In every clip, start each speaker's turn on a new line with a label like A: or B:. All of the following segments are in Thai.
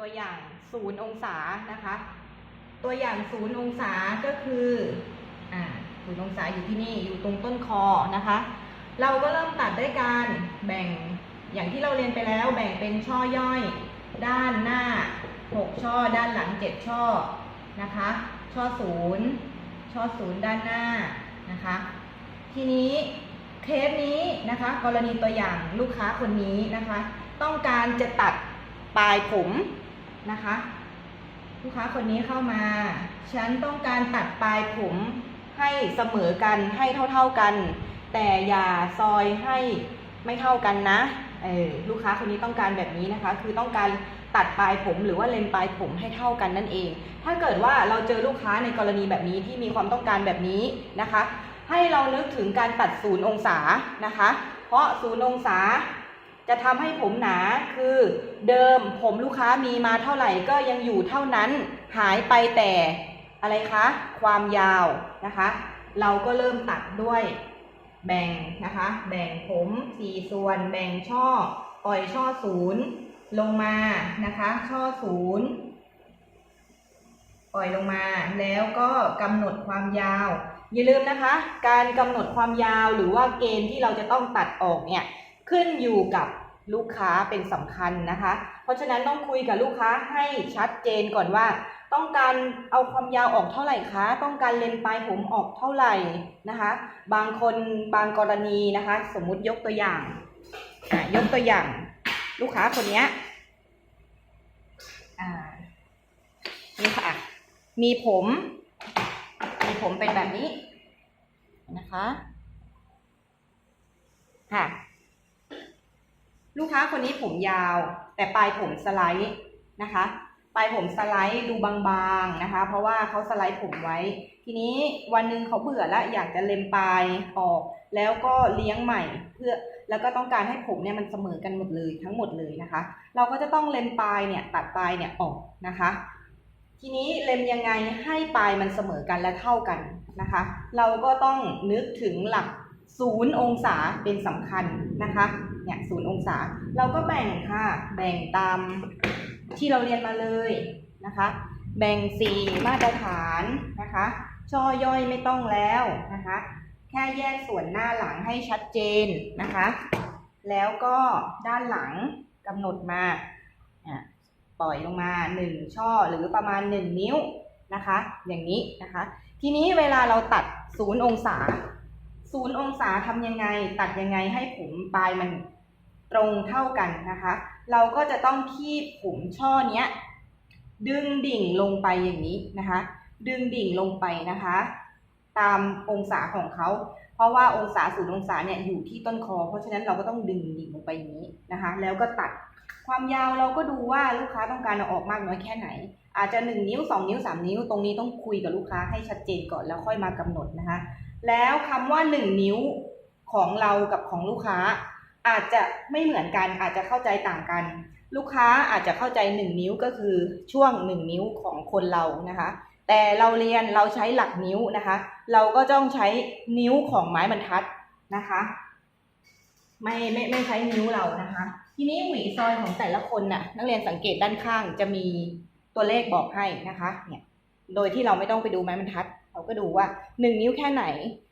A: ตัวอย่างศูนย์องศานะคะ ตัวอย่างศูนย์องศาก็คืออ่าศูนย์องศาอยู่ที่นี่อยู่ตรงต้นคอนะคะ เราก็เริ่มตัดด้วยการแบ่งอย่างที่เราเรียนไปแล้วแบ่งเป็นช่อย่อย ด้านหน้า 6 ช่อ ด้านหลัง 7 ช่อนะคะ ช่อศูนย์ช่อศูนย์ด้านหน้านะคะ ทีนี้เคสนี้นะคะ กรณีตัวอย่างลูกค้าคนนี้นะคะ ต้องการจะตัดปลายผม นะคะ ลูกค้าคนนี้เข้ามา ฉันต้องการตัดปลายผมให้เสมอกันให้เท่าๆกัน แต่อย่าซอยให้ไม่เท่ากันนะเออลูกค้าคนนี้ต้องการแบบนี้นะคะ คือต้องการตัดปลายผมหรือว่าเลนปลายผมให้เท่ากันนั่นเอง ถ้าเกิดว่าเราเจอลูกค้าในกรณีแบบนี้ที่มีความต้องการแบบนี้นะคะ ให้เรานึกถึงการตัดศูนย์องศานะคะ เพราะศูนย์องศา จะทำให้ผมหนาคือเดิมผมลูกค้ามีมาเท่าไหร่ก็ยังอยู่เท่านั้นหายไปแต่อะไรคะ ความยาวนะคะ เราก็เริ่มตัดด้วยแบ่งนะคะ แบ่งผมสี่ส่วน แบ่งช่อปล่อยช่อศูนย์ลงมานะคะ ช่อศูนย์ปล่อยลงมาแล้วก็กำหนดความยาว อย่าลืมนะคะ การกำหนดความยาวหรือว่าเกณฑ์ที่เราจะต้องตัดออกเนี่ย ขึ้นอยู่กับลูกค้าเป็นสำคัญนะคะ เพราะฉะนั้นต้องคุยกับลูกค้าให้ชัดเจนก่อนว่า ต้องการเอาความยาวออกเท่าไหร่คะ ต้องการเลนปลายผมออกเท่าไหร่นะคะ บางคนบางกรณีนะคะ สมมุติยกตัวอย่างยกตัวอย่าง ลูกค้าคนนี้นี่ค่ะ มีผม มีผมเป็นแบบนี้นะคะ ค่ะ ลูกค้าคนนี้ผมยาว แต่ปลายผมสไลด์นะคะ ปลายผมสไลด์ดูบางๆนะคะ เพราะว่าเขาสไลด์ผมไว้ ทีนี้วันหนึ่งเขาเบื่อแล้วอยากจะเล็มปลายออก แล้วก็เลี้ยงใหม่เพื่อแล้วก็ต้องการให้ผมเนี่ยมันเสมอกันหมดเลยทั้งหมดเลยนะคะ เราก็จะต้องเล็มปลายเนี่ยตัดปลายเนี่ยออกนะคะ ทีนี้เล็มยังไงให้ปลายมันเสมอกันและเท่ากันนะคะ เราก็ต้องนึกถึงหลัก ศูนย์องศาเป็นสำคัญนะคะเนี่ยศูนย์องศา เราก็แบ่งค่ะ แบ่งตามที่เราเรียนมาเลยนะคะ แบ่งสี่มาตรฐานนะคะ ช่อย่อยไม่ต้องแล้วนะคะ แค่แยกส่วนหน้าหลังให้ชัดเจนนะคะ แล้วก็ด้านหลังกำหนดมาอะปล่อยลงมาหนึ่งช่อหรือประมาณหนึ่งนิ้วนะคะ อย่างนี้นะคะ ทีนี้เวลาเราตัดศูนย์องศา ศูนย์องศาทำยังไง ตัดยังไงให้ผมปลายมันตรงเท่ากันนะคะ เราก็จะต้องคีบผมช่อเนี้ย ดึงดิ่งลงไปอย่างนี้นะคะ ดึงดิ่งลงไปนะคะ ตามองศาของเขา เพราะว่าองศาศูนย์องศาเนี่ยอยู่ที่ต้นคอ เพราะฉะนั้นเราก็ต้องดึงดิ่งลงไปอย่างนี้นะคะ แล้วก็ตัดความยาวเราก็ดูว่าลูกค้าต้องการเอาออกมากน้อยแค่ไหน อาจจะ 1 นิ้ว 2 นิ้ว 3 นิ้ว ตรงนี้ต้องคุยกับลูกค้าให้ชัดเจนก่อนแล้วค่อยมากำหนดนะคะ แล้วคำว่า 1 นิ้วของเรากับของลูกค้า อาจจะไม่เหมือนกันอาจจะเข้าใจต่างกัน ลูกค้าอาจจะเข้าใจ 1 นิ้วก็คือช่วง 1 นิ้วของคนเรานะคะ แต่เราเรียนเราใช้หลักนิ้วนะคะ เราก็ต้องใช้นิ้วของไม้บรรทัดนะคะ ไม่ไม่ไม่ใช้นิ้วเรานะคะ ทีนี้หวีซอยของแต่ละคนน่ะนักเรียนสังเกตด้านข้างจะมีตัวเลขบอกให้นะคะเนี่ยโดยที่เราไม่ต้องไปดูไม้บรรทัด เราก็ดูว่าหนึ่งนิ้วแค่ไหน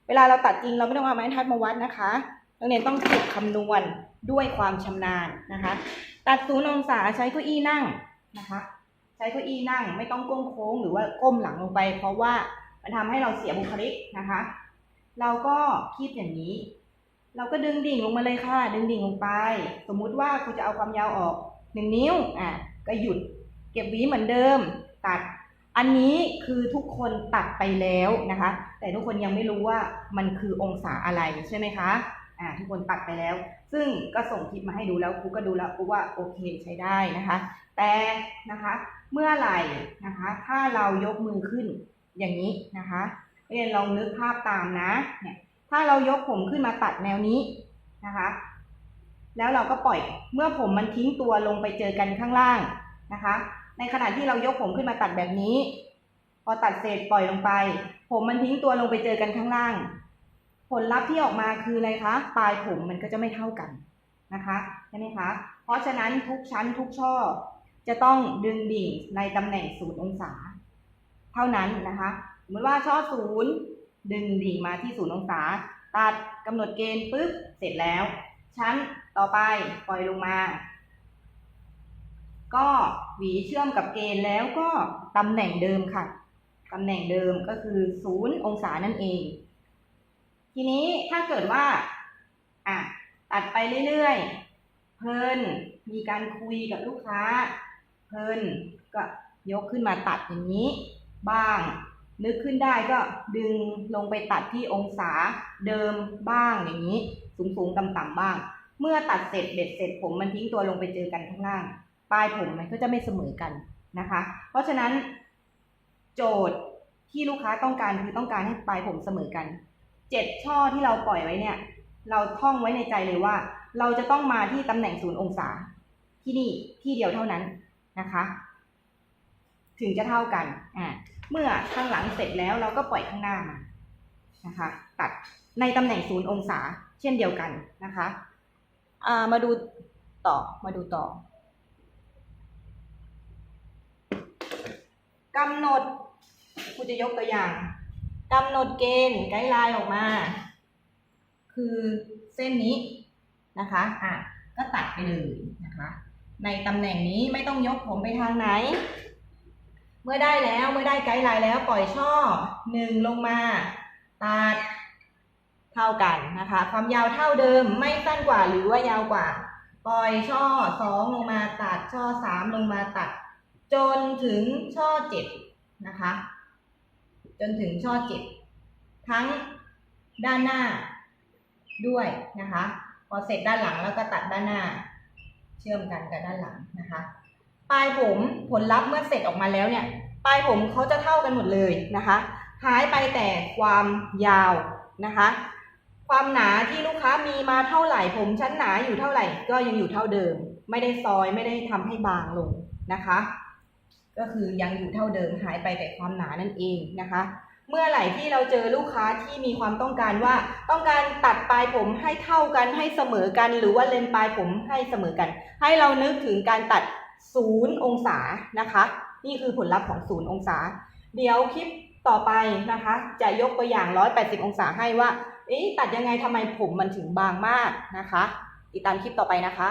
A: เวลาเราตัดจริงเราไม่ต้องเอาไม้ทัดมาวัดนะคะนักเรียนต้องฝึกคำนวณด้วยความชำนาญนะคะ ตัดศูนย์องศาใช้เก้าอี้นั่งนะคะ ใช้เก้าอี้นั่งไม่ต้องก้มโค้งหรือว่าก้มหลังลงไป เพราะว่ามันทำให้เราเสียบุคลิกนะคะ เราก็คีบอย่างนี้ เราก็ดึงดิ่งลงมาเลยค่ะ ดึงดิ่งลงไป สมมุติว่าคุณจะเอาความยาวออกหนึ่งนิ้วอะก็หยุด เก็บหวีเหมือนเดิม ตัด อันนี้คือทุกคนตัดไปแล้วนะคะ แต่ทุกคนยังไม่รู้ว่ามันคือองศาอะไรใช่ไหมคะอ่าทุกคนตัดไปแล้ว ซึ่งก็ส่งคลิปมาให้ดูแล้วครูก็ดูแล้วครูว่าโอเคใช้ได้นะคะ แต่นะคะเมื่อไหร่นะคะ ถ้าเรายกมือขึ้นอย่างนี้นะคะเรียนลองนึกภาพตามนะเนี่ยถ้าเรายกผมขึ้นมาตัดแนวนี้นะคะ แล้วเราก็ปล่อยเมื่อผมมันทิ้งตัวลงไปเจอกันข้างล่างนะคะ ในขณะที่เรายกผมขึ้นมาตัดแบบนี้ พอตัดเสร็จปล่อยลงไป ผมมันทิ้งตัวลงไปเจอกันข้างล่าง ผลลัพธ์ที่ออกมาคืออะไรคะ ปลายผมมันก็จะไม่เท่ากันนะคะใช่ไหมคะ เพราะฉะนั้นทุกชั้นทุกช่อ จะต้องดึงดิ่งในตำแหน่งศูนย์องศา เท่านั้นนะคะสมมติว่าช่อศูนย์ดึงดิ่งมาที่ศูนย์องศา ตัดกำหนดเกณฑ์ปุ๊บเสร็จแล้ว ชั้นต่อไปปล่อยลงมา ก็หวีเชื่อมกับเกณฑ์แล้วก็ตำแหน่งเดิมค่ะตำแหน่งเดิมก็คือศูนย์องศานั่นเอง ทีนี้ถ้าเกิดว่าอะตัดไปเรื่อยๆ เพลินมีการคุยกับลูกค้า เพลินก็ยกขึ้นมาตัดอย่างนี้ บ้าง นึกขึ้นได้ก็ดึงลงไปตัดที่องศาเดิมบ้างอย่างนี้ สูงๆต่ำๆบ้าง เมื่อตัดเสร็จเบ็ดเสร็จผมมันทิ้งตัวลงไปเจอกันข้างล่าง ปลายผมมันก็จะไม่เสมอกันนะคะ เพราะฉะนั้นโจทย์ที่ลูกค้าต้องการคือต้องการให้ปลายผมเสมอกันเจ็ดช่อที่เราปล่อยไว้เนี่ย เราท่องไว้ในใจเลยว่า เราจะต้องมาที่ตำแหน่งศูนย์องศา ที่นี่ที่เดียวเท่านั้นนะคะ ถึงจะเท่ากันอ่าเมื่อข้างหลังเสร็จแล้วเราก็ปล่อยข้างหน้ามานะคะ ตัดในตำแหน่งศูนย์องศาเช่นเดียวกันนะคะอ่ามาดูต่อมาดูต่อ กำหนดครูจะยกตัวอย่างกำหนดเกณฑ์ไกด์ไลน์ออกมา คือเส้นนี้นะคะอะก็ตัดไปเลยนะคะ ในตำแหน่งนี้ไม่ต้องยกผมไปทางไหน เมื่อได้แล้วเมื่อได้ไกด์ไลน์แล้วปล่อยช่อหนึ่งลงมาตัดเท่ากันนะคะ ความยาวเท่าเดิมไม่สั้นกว่าหรือว่ายาวกว่า ปล่อยช่อสองลงมาตัดช่อสามลงมาตัด จนถึงช่อเจ็ดนะคะ จนถึงช่อเจ็ดทั้งด้านหน้าด้วยนะคะ พอเสร็จด้านหลังแล้วก็ตัดด้านหน้า เชื่อมกันกับด้านหลังนะคะ ปลายผมผลลัพธ์เมื่อเสร็จออกมาแล้วเนี่ยปลายผมเขาจะเท่ากันหมดเลยนะคะหายไปแต่ความยาวนะคะ ความหนาที่ลูกค้ามีมาเท่าไหร่ผมชั้นหนาอยู่เท่าไหร่ ก็ยังอยู่เท่าเดิม ไม่ได้ซอยไม่ได้ทำให้บางลงนะคะ ก็คือยังอยู่เท่าเดิมหายไปแต่ความหนานั่นเองนะคะ เมื่อไหร่ที่เราเจอลูกค้าที่มีความต้องการว่าต้องการตัดปลายผมให้เท่ากันให้เสมอกัน หรือว่าเลนปลายผมให้เสมอกัน ให้เรานึกถึงการตัดศูนย์องศานะคะ นี่คือผลลัพธ์ของศูนย์องศา เดี๋ยวคลิปต่อไปนะคะ จะยกตัวอย่าง 180 องศาให้ว่าตัดยังไงทำไมผมมันถึงบางมากนะคะ ติดตามคลิปต่อไปนะคะ